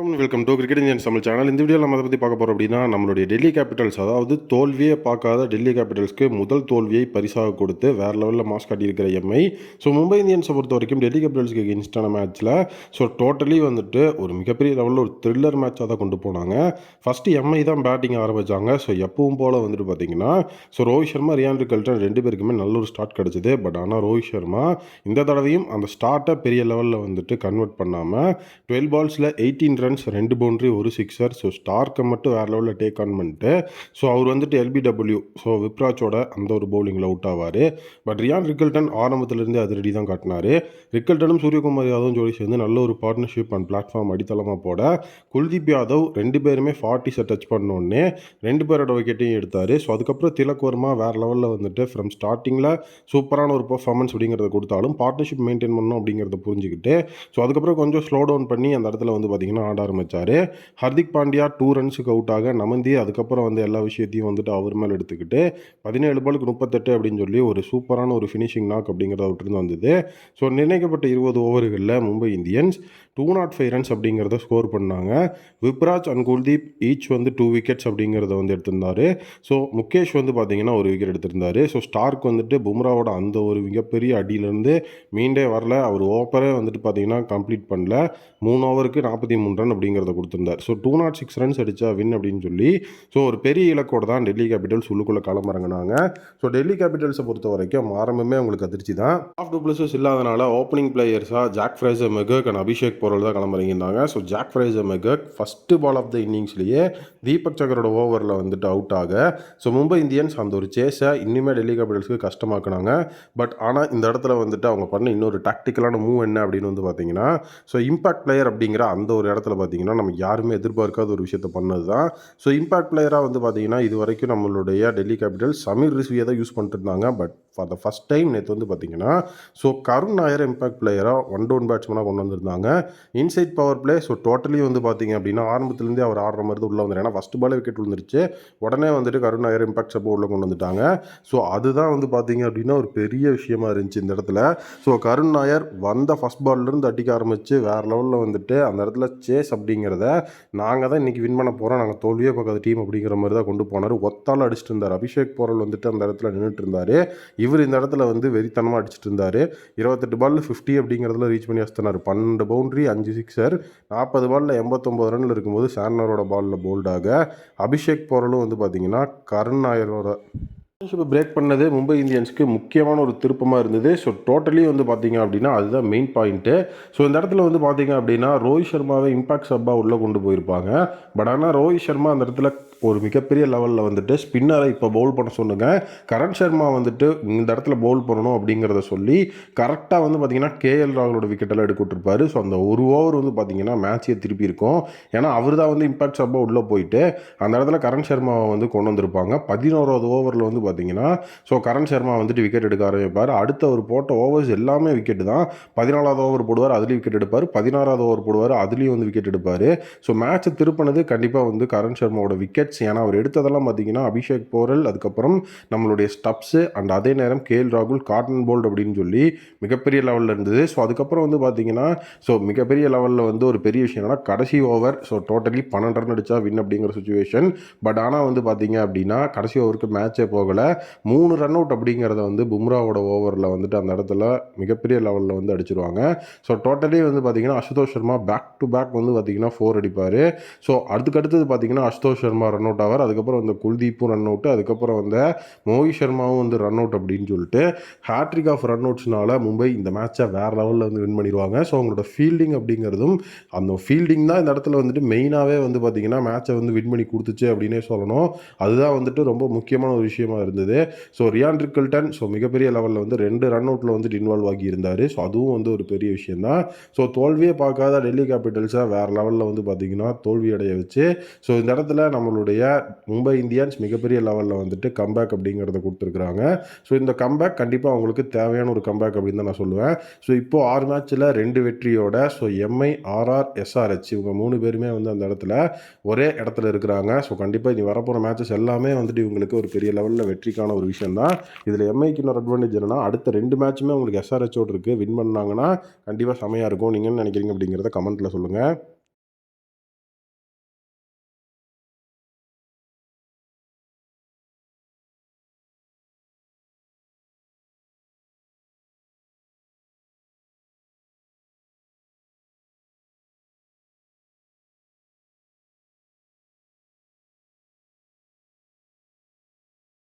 Welcome to cricket Indian Tamil channel இந்த வீடியோவில் நம்ம அதை பற்றி பார்க்க போகிறோம் அப்படின்னா நம்மளுடைய டெல்லி கேபிட்டல்ஸ் அதாவது தோல்வியே பார்க்காத டெல்லி கேபிட்டல்ஸ்க்கு முதல் தோல்வியை பரிசாக கொடுத்து வேறு லெவலில் மாஸ் காட்டியிருக்கிற எம்ஐ ஸோ மும்பை இந்தியன்ஸை பொறுத்த வரைக்கும் டெல்லி கேபிட்டல்ஸ்க்கு எகென்ஸ்டான மேட்ச்சில் ஸோ டோட்டலி வந்துட்டு ஒரு மிகப்பெரிய லெவலில் ஒரு த்ரில்லர் மேட்சாக தான் கொண்டு போனாங்க. ஃபஸ்ட்டு எம்ஐ தான் பேட்டிங் ஆரம்பித்தாங்க ஸோ எப்பவும் போல் வந்துட்டு பார்த்தீங்கன்னா so Rohit Sharma Ryan Rickelton ரெண்டு பேருக்குமே நல்ல ஒரு ஸ்டார்ட் கிடச்சிது. பட் ஆனால் ரோஹித் சர்மா இந்த தடவையும் அந்த ஸ்டார்ட்டை பெரிய லெவலில் வந்துட்டு கன்வெர்ட் பண்ணாமல் டுவெல் பால்ஸில் எயிட்டீன் ரன்ஸ் ரெண்டு பவுண்ட்ரி ஒரு சிக்ஸர் ஸோ ஸ்டார்க்கை மட்டும் வேறு லெவலில் டேக் ஆன் பண்ணிட்டு ஸோ அவர் வந்துட்டு எல்பிடபிள்யூ ஸோ விப்ராச்சோட அந்த ஒரு பவுலிங்கில் அவுட் ஆவார். பட் ரியான் ரிக்கல்டன் ஆரம்பத்துலேருந்தே அது ரெடி தான் காட்டினார். ரிக்கல்டனும் சூரியகுமார் யாதவும் ஜோடி சேர்ந்து நல்ல ஒரு பார்ட்னர்ஷிப் அண்ட் பிளாட்ஃபார்ம் அடித்தளமாக போட குல்தீப் யாதவ் ரெண்டு பேருமே ஃபார்ட்டிஸை டச் பண்ணோடனே ரெண்டு பேரோட விக்கெட்டையும் எடுத்தார். ஸோ அதுக்கப்புறம் திலக் வர்மா வேறு லெவலில் வந்துட்டு ஃப்ரம் ஸ்டார்டிங்கில் சூப்பரான ஒரு பர்ஃபார்மன்ஸ் அப்படிங்கிறத கொடுத்தாலும் பார்ட்னர்ஷிப் மெயின்டைன் பண்ணணும் அப்படிங்கிறத புரிஞ்சுக்கிட்டு ஸோ அதுக்கப்புறம் கொஞ்சம் ஸ்லோ டவுன் பண்ணி அந்த இடத்துல வந்து பார்த்திங்கன்னா ஆட ஆரம்பித்தார் ஹர்திக் பாண்டியா டூ ரன்ஸுக்கு அவுட் ஆக நமந்தி அதுக்கப்புறம் வந்து எல்லா விஷயத்தையும் வந்துட்டு அவர் மேலே எடுத்துக்கிட்டு பதினேழு பாலுக்கு முப்பத்தெட்டு அப்படின்னு சொல்லி ஒரு சூப்பரான ஒரு ஃபினிஷிங் நாக் அப்படிங்கிறத விட்டுருந்து வந்தது. ஸோ நிர்ணயிக்கப்பட்ட இருபது ஓவர்களில் Mumbai Indians two not five runs அப்படிங்கிறத ஸ்கோர் பண்ணாங்க. விப்ராஜ் அண்ட் குல்தீப் ஈச் வந்து டூ விக்கெட்ஸ் அப்படிங்கிறத வந்து எடுத்திருந்தார். ஸோ முகேஷ் வந்து பார்த்தீங்கன்னா ஒரு விக்கெட் எடுத்திருந்தார். ஸோ ஸ்டார்க் வந்துட்டு பும்ராவோட அந்த ஒரு மிகப்பெரிய அடியிலேருந்து மீண்டே வரல. அவர் ஓப்பரே வந்துட்டு பார்த்தீங்கன்னா கம்ப்ளீட் பண்ணல. மூணு ஓவருக்கு நாற்பத்தி மூணு ரன் அப்படிங்கிறத கொடுத்துருந்தார். So two not six runs அடித்தா வின் அப்படின்னு சொல்லி ஸோ ஒரு பெரிய இலக்கோடு தான் டெல்லி கேபிட்டல்ஸ் உள்ளுக்குள்ளே களமிறங்கினாங்க ஸோ டெல்லி கேபிட்டல்ஸை பொறுத்த வரைக்கும் ஆரம்பமே அவங்களுக்கு அதிர்ச்சி தான். ஆஃப் டூ பிளஸஸ் இல்லாதனால opening பிளேயர்ஸாக Jake Fraser McGurk and Abhishek Porel தான் களமிறங்கியிருந்தாங்க so Jake Fraser McGurk first ball of the இன்னிங்ஸ்லேயே Deepak சக்கரோட ஓவரில் வந்துட்டு அவுட் ஆக. ஸோ மும்பை இந்தியன்ஸ் அந்த ஒரு சேஸை இன்னுமே டெல்லி கேபிட்டல்ஸ்க்கு கஷ்டமாக்குனாங்க. பட் ஆனால் இந்த இடத்துல வந்துட்டு அவங்க பண்ண இன்னொரு டாக்டிக்கலான மூவ் என்ன அப்படின்னு வந்து பார்த்தீங்கன்னா ஸோ இம்பாக்ட் பிளேயர் அப்படிங்கிற அந்த ஒரு இடத்துல பார்த்தீங்கன்னா நம்ம யாருமே எதிர்பார்க்காத ஒரு விஷயத்த பண்ணது தான் ஸோ இம்பாக்ட் பிளேயராக வந்து பார்த்தீங்கன்னா இது வரைக்கும் நம்மளுடைய டெல்லி கேபிட்டல் சமீர் ரிஸ்வியை தான் யூஸ் பண்ணிட்டு இருந்தாங்க. But for the first time நேற்று வந்து பார்த்தீங்கன்னா ஸோ கருண் நாயர் இம்பாக்ட் பிளேயராக ஒன் டவுன் பேட்ஸ்மனாக கொண்டு வந்திருந்தாங்க. Inside power play so totally வந்து பார்த்தீங்க அப்படின்னா ஆரம்பத்துலேருந்தே அவர் ஆடுற மாதிரி தான் உள்ளே வந்தார். ஏன்னா ஃபஸ்ட் பாலே விக்கெட் விழுந்துருச்சு. உடனே வந்துட்டு கருண் நாயர் இம்பாக்ட் சப்போ உள்ளே கொண்டு வந்துட்டாங்க. ஸோ அதுதான் வந்து பார்த்தீங்க அப்படின்னா ஒரு பெரிய விஷயமா இருந்துச்சு இந்த இடத்துல. ஸோ கருண் நாயர் வந்த ஃபஸ்ட் பால்லேருந்து அடிக்க ஆரம்பித்து வேறு லெவலில் வந்துட்டு அந்த இடத்துல சேஸ் அப்படிங்கிறத நாங்கள் தான் இன்றைக்கி வின் பண்ண போகிறோம் நாங்கள் தோல்வியே பார்க்காத டீம் அப்படிங்கிற மாதிரி தான் கொண்டு போனார். ஒத்தால் அடிச்சிட்டு இருந்தார். அபிஷேக் போரல் வந்துட்டு அந்த இடத்துல நின்றுட்டு இருந்தார். இவர் இந்த இடத்துல வந்து வெறித்தனமாக அடிச்சிட்டு இருந்தார். இருபத்தெட்டு பால் ஃபிஃப்டி அப்படிங்கிறதுல ரீச் பண்ணி வச்சுனார் பன்னெண்டு பவுண்ட்ரி அஞ்சு சிக்ஸர் நாற்பது பாலில் எண்பத்தொம்போது ரன்னில் இருக்கும்போது சார்னரோட பாலில் போல்டாக அபிஷேக் போரலும் வந்து பார்த்தீங்கன்னா கருண் நாயரோட பார்ட்னர்ஷிப்பை பிரேக் பண்ணது மும்பை இந்தியன்ஸ்க்கு முக்கியமான ஒரு திருப்பமாக இருந்தது. ஸோ டோட்டலி வந்து பார்த்தீங்க அப்படின்னா அதுதான் மெயின் பாயிண்ட்டு ஸோ இந்த இடத்துல வந்து பார்த்தீங்க அப்படின்னா ரோஹித் சர்மாவை இம்பாக்ட் சப்பாக உள்ளே கொண்டு போயிருப்பாங்க. பட் ஆனால் ரோஹித் சர்மா அந்த இடத்துல ஒரு மிகப்பெரிய லெவலில் வந்துட்டு ஸ்பின்னரை இப்போ பவுல் பண்ண சொன்னுங்க கரண் சர்மா வந்துட்டு இந்த இடத்துல பவுல் பண்ணணும் அப்படிங்கிறத சொல்லி கரெக்டாக வந்து பார்த்தீங்கன்னா கேஎல் ராகுலோட விக்கெட்டெல்லாம் எடுக்கிட்டுருப்பாரு ஸோ அந்த ஒரு ஓவர் வந்து பார்த்தீங்கன்னா மேட்சையே திருப்பி இருக்கும். ஏன்னா அவர் தான் வந்து இம்பாக்ட் சப்பாக உள்ளே போயிட்டு அந்த இடத்துல கரண் சர்மாவை வந்து கொண்டு வந்திருப்பாங்க. பதினோராவது ஓவரில் வந்து பார்த்தீங்கன்னா ஸோ கரண் சர்மா வந்துட்டு விக்கெட் எடுக்க ஆரம்பிப்பார். அடுத்து அவர் போட்ட ஓவர்ஸ் எல்லாமே விக்கெட் தான். பதினாலாவது ஓவர் போடுவார் அதுலேயும் விக்கெட் எடுப்பார். பதினாறாவது ஓவர் போடுவார் அதுலேயும் வந்து விக்கெட் எடுப்பார். ஸோ மேட்சை திருப்பினது கண்டிப்பாக வந்து கரண் சர்மாவோட விக்கெட்ஸ் ஏன்னா அவர் எடுத்ததெல்லாம் பார்த்தீங்கன்னா அபிஷேக் போரல் அதுக்கப்புறம் நம்மளுடைய ஸ்டப்ஸு அண்ட் அதே நேரம் கே எல் ராகுல் காட்டன் போல்ட் அப்படின்னு சொல்லி மிகப்பெரிய லெவலில் இருந்தது. ஸோ அதுக்கப்புறம் வந்து பார்த்தீங்கன்னா ஸோ மிகப்பெரிய லெவலில் வந்து ஒரு பெரிய விஷயம் என்னன்னா கடைசி ஓவர் ஸோ டோட்டலி பன்னெண்டு ரன் அடித்தா வின் அப்படிங்கிற சுச்சுவேஷன் பட் ஆனால் வந்து பார்த்தீங்க அப்படின்னா கடைசி ஓவருக்கு மேட்சே போகலை. மூணு ரன் அவுட் அப்படிங்கிறத வந்து பும்ராவோட ஓவரில் வந்துட்டு அந்த இடத்துல மிகப்பெரிய லெவலில் வந்து அடிச்சிருவாங்க. ஸோ டோட்டலி வந்து பார்த்திங்கன்னா Ashutosh Sharma back to back வந்து பார்த்திங்கன்னா ஃபோர் அடிப்பார். ஸோ அதுக்கடுத்தது பார்த்தீங்கன்னா அசுதோஷ் சர்மா ரன் அவுட் ஆவார். அதுக்கப்புறம் வந்து குல்தீப்பும் ரன் அவுட்டு அதுக்கப்புறம் வந்து மோஹித் சர்மாவும் வந்து ரன் அவுட் அப்படின்னு சொல்லிட்டு ஹேட்ரிக் ஆஃப் ரன் அவுட்ஸ்னால மும்பை இந்த மேட்சை வேறு லெவலில் வந்து வின் பண்ணிடுவாங்க ஸோ அவங்களோட ஃபீல்டிங் அப்படிங்கிறதும் அந்த ஃபீல்டிங் தான் இந்த இடத்துல வந்துட்டு மெயினாகவே வந்து பார்த்திங்கன்னா மேட்சை வந்து வின் பண்ணி கொடுத்துச்சு அப்படின்னே சொல்லணும். அதுதான் வந்துட்டு ரொம்ப முக்கியமான ஒரு விஷயமா இருந்தது. ஸோ ரியான் ரிக்கல்டன் ஸோ மிகப்பெரிய லெவலில் வந்து ரெண்டு ரன் அவுட்டில் வந்துட்டு இன்வால்வ் ஆகி இருந்தார் ஸோ அதுவும் வந்து ஒரு பெரிய விஷயம் தான் ஸோ தோல்வியே பார்க்காத டெல்லி கேபிட்டல்ஸை வேறு லெவலில் வந்து பார்த்திங்கன்னா தோல்வி அடைய வச்சு ஸோ இந்த இடத்துல நம்மளுடைய மும்பை இந்தியன்ஸ் மிகப்பெரிய லெவலில் வந்துட்டு கம்பேக் அப்படிங்கிறத கொடுத்துருக்குறாங்க. ஸோ இந்த கம்பேக் கண்டிப்பாக அவங்களுக்கு தேவையான ஒரு கம்பேக் அப்படின்னு தான் நான் சொல்லுவேன். ஸோ இப்போது ஆறு மேட்ச்சில் ரெண்டு வெற்றியோட ஸோ எம்ஐ ஆர்ஆர் எஸ்ஆர்ஹெச் இவங்க மூணு பேருமே வந்து அந்த இடத்துல ஒரே இடத்துல இருக்கிறாங்க. ஸோ கண்டிப்பாக இனி வரப்போகிற மேட்சஸ் எல்லாமே வந்துட்டு இவங்களுக்கு ஒரு பெரிய லெவலில் வெற்றிக்கான ஒரு விஷயம் தான் இதில் எம்ஐக்கு இன்னொரு அட்வான்டேஜ் என்னன்னா அடுத்த ரெண்டு மேட்சுமே உங்களுக்கு எஸ்ஆர்ஹெச்சோடு இருக்குது வின் பண்ணாங்கன்னா கண்டிப்பாக செமையாக இருக்கும். நீங்கள் என்ன நினைக்கிறீங்க அப்படிங்கிறத கமெண்ட்டில் சொல்லுங்கள்